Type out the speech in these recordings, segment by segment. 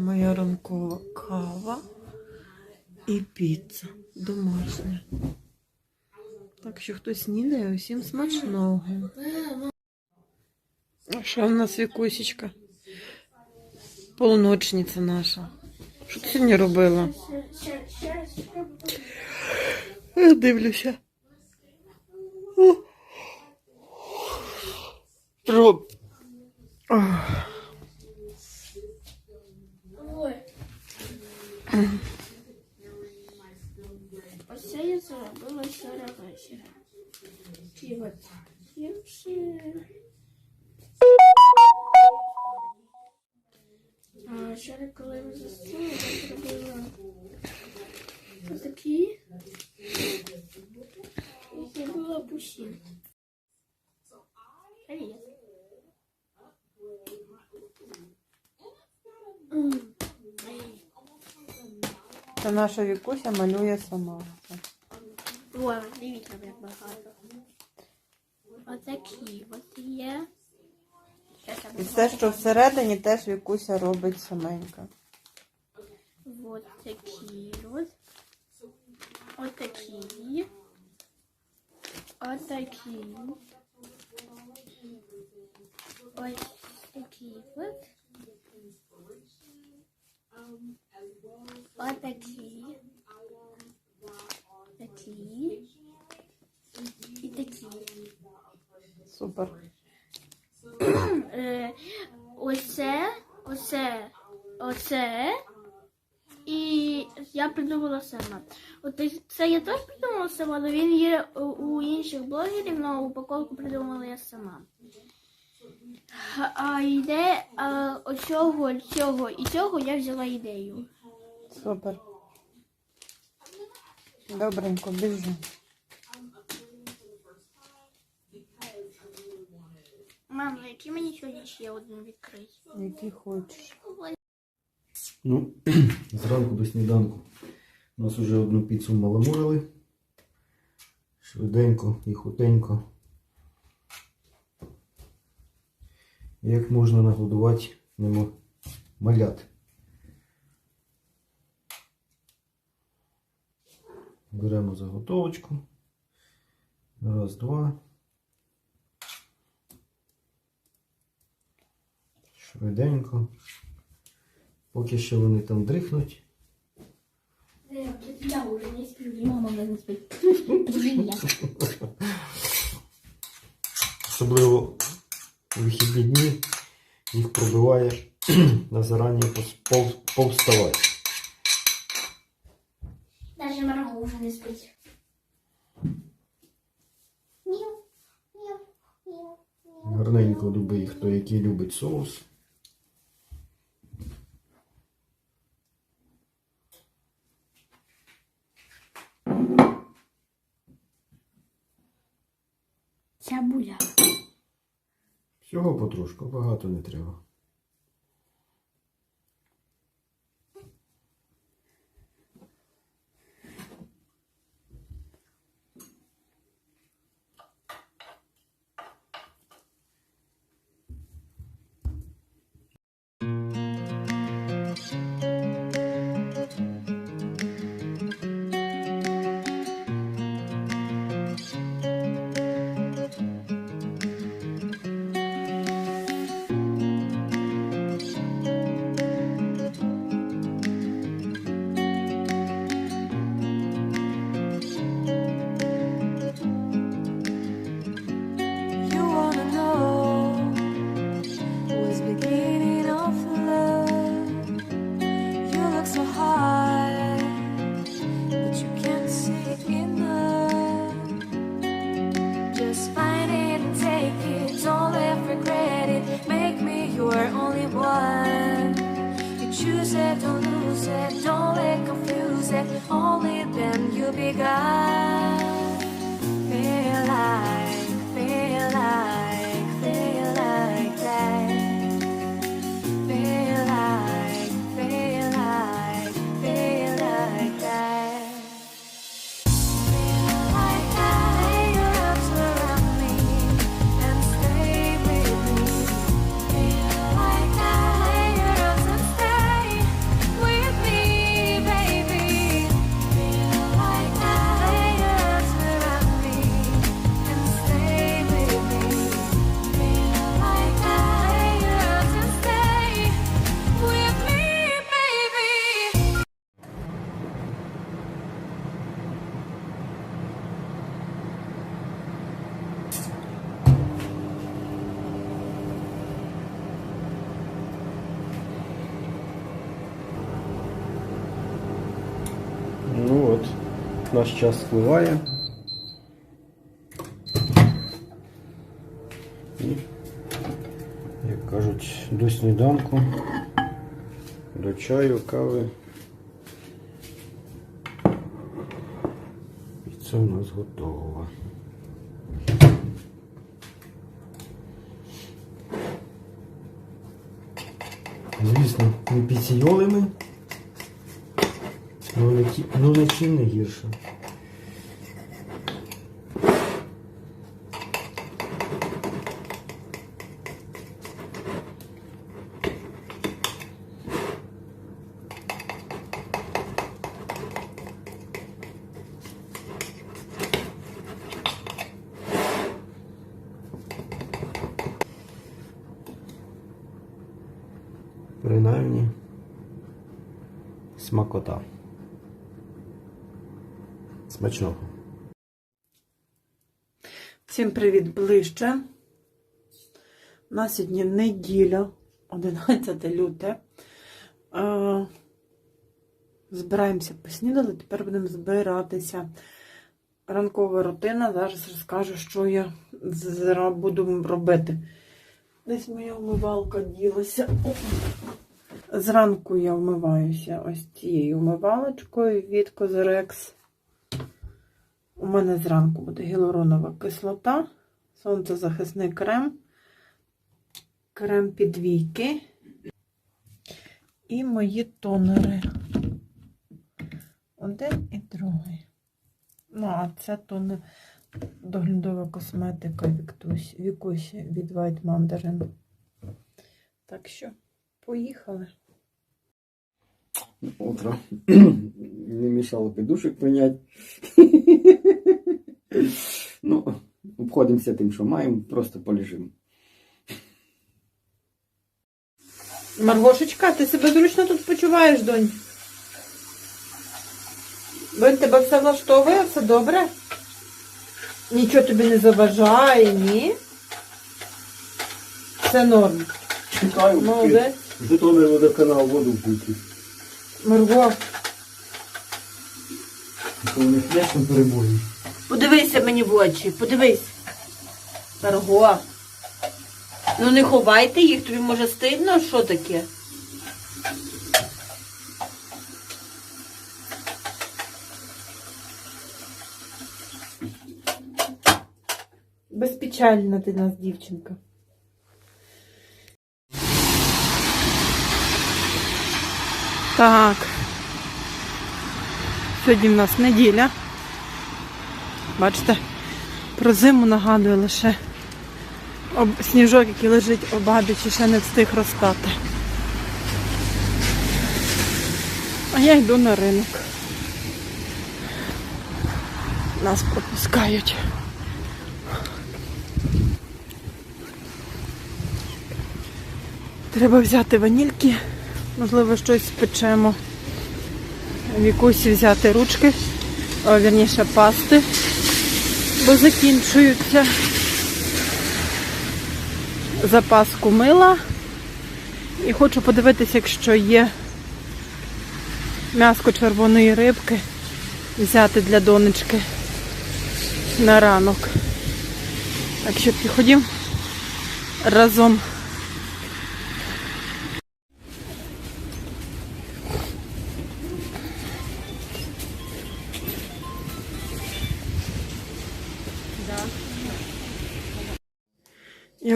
Моя ранкова кава і піца домашня. Так що хто снідає, усім смачного. А що в нас вікусечка? Полуночниця наша. Що ти сьогодні робила? Я дивлюся. Роб. Оце Це наша вікуся малює сама. Ой, дивіться, як багато. Отакі от є. І все, що всередині, теж вікуся робить саменька. Вот такі от. Отакі. Отакі. Ось такі от. Отакі. Такі. І такі. Супер. Е, оце, оце, оце. І я придумала сама. От це я теж придумала сама, але він є у- у інших блогерів, але упаковку придумала я сама. А- йде а, оцього, цього і цього я взяла ідею. Супер. Добренько, біжу. Мам, ну які мені сьогодні ще один відкрити? Який хочеш. Ну, зранку до сніданку у нас вже одну піцу маламурили. Швиденько і хутенько. Як можна нагодувати немо малят. Беремо заготовочку. Раз, два. Швиденько. Поки що вони там дрихнуть. Я вже не сплю, мама вже не спить. Особливо у вихідні дні їх пробиває на зарані пов- повставати. Навіть Марго вже не спить. Гарненько любий, хто який любить соус. Потрошку, багато не треба. Наш час спливає. І, як кажуть, до сніданку, до чаю, кави. І це у нас готово. Звісно, не піціоли ну не чим не гірше. Принаймні смакота. Смачного. Всім привіт ближче. У нас сьогодні неділя, 11 люте. Е, збираємося поснідали, тепер будемо збиратися. Ранкова рутина. Зараз розкажу, що я буду робити. Десь моя вмивалка ділася. Зранку я вмиваюся ось цією вмивалочкою від Козерекс. У мене зранку буде гіалуронова кислота, сонцезахисний крем, крем підвійки і мої тонери. Один і другий. Ну, а це тонер доглядова косметика Вікусі від White Mandarin. Так що, поїхали. Утро. Не мешало подушек прийняти. ну, обходимося тим, що маємо, просто полежимо. Маргошечка, ти себе зручно тут почуваєш, донь? Донь, тебе все влаштовує, все добре? Нічого тобі не заважає, ні? Все норм. Чекаю, Молодець. Житомир водоканал воду вбити. Марго, Коли не флешно перебої. подивися мені в очі, подивись. Марго. Ну не ховайте їх, тобі може стидно, що таке? Безпечальна ти нас, дівчинка. Так. Сьогодні в нас неділя. Бачите, про зиму нагадує лише об... сніжок, який лежить обабіч і ще не встиг розтати. А я йду на ринок. Нас пропускають. Треба взяти ванільки, можливо, щось спечемо. Вікусі взяти ручки, о, вірніше пасти, бо закінчуються запаску мила. І хочу подивитися, якщо є м'яско червоної рибки, взяти для донечки на ранок. Так що підходимо разом.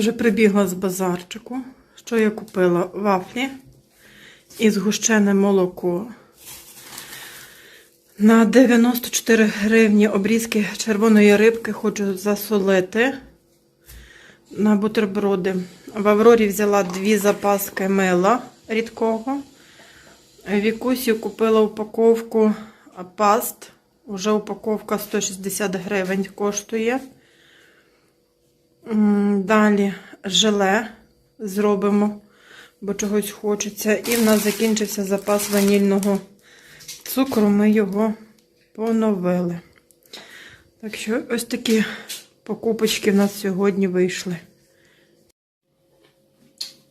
Вже прибігла з базарчику. Що я купила? Вафлі і згущене молоко. На 94 гривні обрізки червоної рибки хочу засолити на бутерброди. В Аврорі взяла дві запаски мила рідкого. Вікусі купила упаковку паст. Уже упаковка 160 гривень коштує. Далі желе зробимо, бо чогось хочеться. І в нас закінчився запас ванільного цукру, ми його поновили. Так що ось такі покупочки в нас сьогодні вийшли.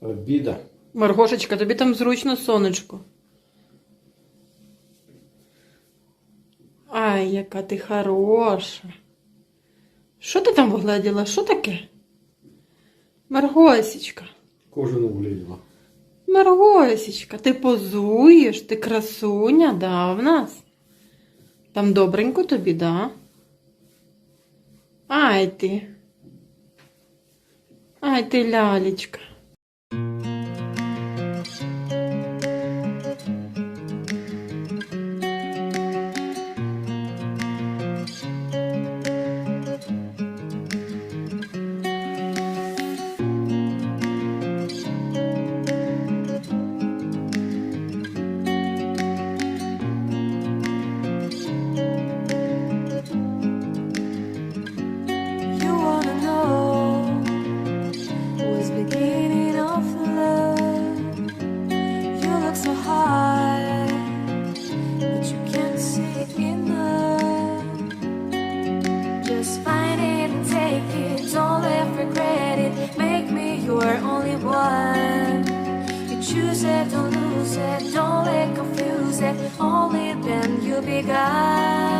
Обіда. Маргошечка, тобі там зручно сонечко. Ай, яка ти хороша. Що ти там вгледіла? Що таке? Маргосічка. Кожен влізла. Маргосічка, ти позуєш, ти красуня, да, в нас. Там добренько тобі, да? Ай ти. Ай ти лялечка. pegar.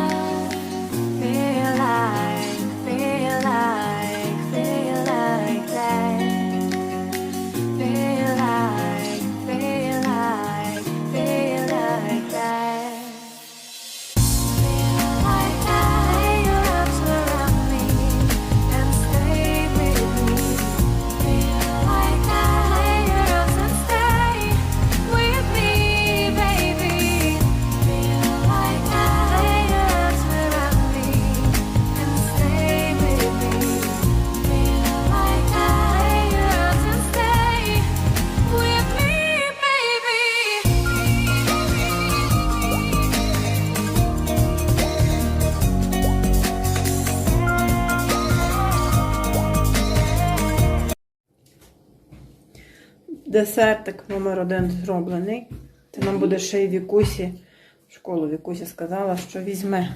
Десертик номер один зроблений. Це нам буде ще й Вікусі в школу. Вікуся сказала, що візьме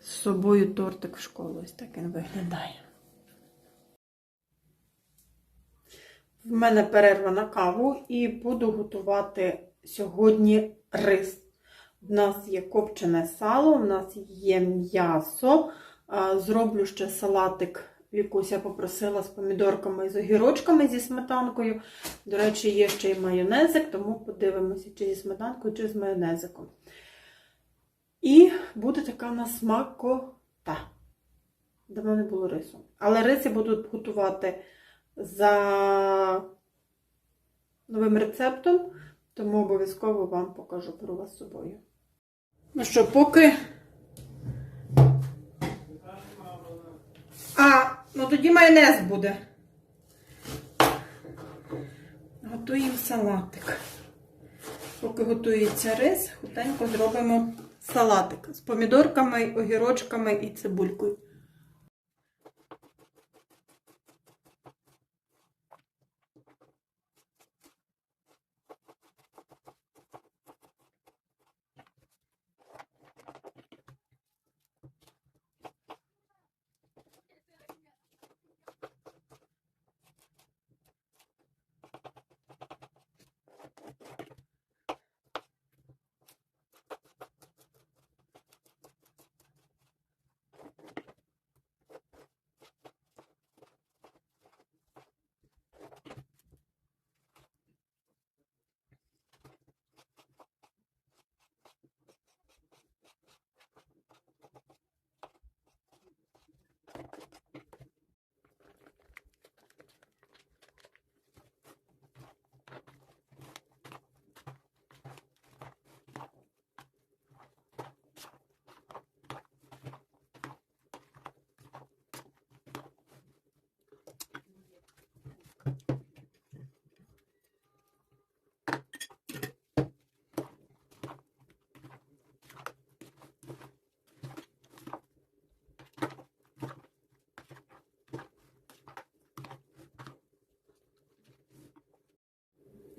з собою тортик в школу. Ось так він виглядає. В мене перерва на каву і буду готувати сьогодні рис. В нас є копчене сало, в нас є м'ясо. Зроблю ще салатик. Вікуся попросила з помідорками і з огірочками зі сметанкою. До речі, є ще й майонезик, тому подивимося, чи зі сметанкою, чи з майонезиком. І буде така в нас смакота. Давно не було рису. Але рис я буду готувати за новим рецептом, тому обов'язково вам покажу про вас собою. Ну що, поки. А, ну тоді майонез буде. Готуємо салатик. Поки готується рис, хутенько зробимо салатик з помідорками, огірочками і цибулькою.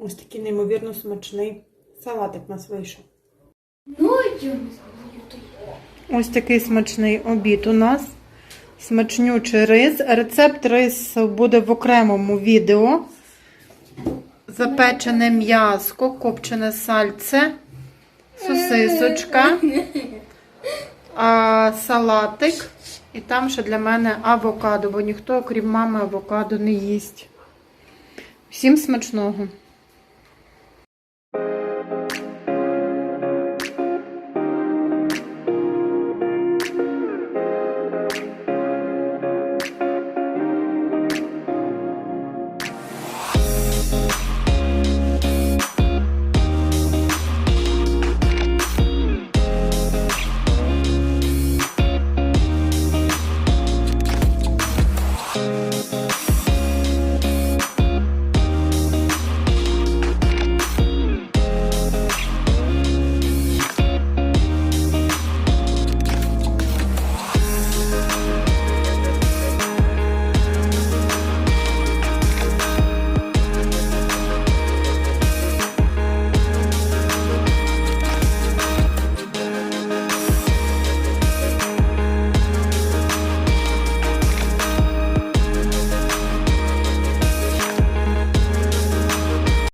Ось такий неймовірно смачний салатик у нас вийшов. Ну, Ось такий смачний обід у нас. Смачнючий рис. Рецепт рису буде в окремому відео. Запечене м'яско, копчене сальце, сосисочка. а, салатик. І там ще для мене авокадо, бо ніхто, окрім мами, авокадо не їсть. Всім смачного!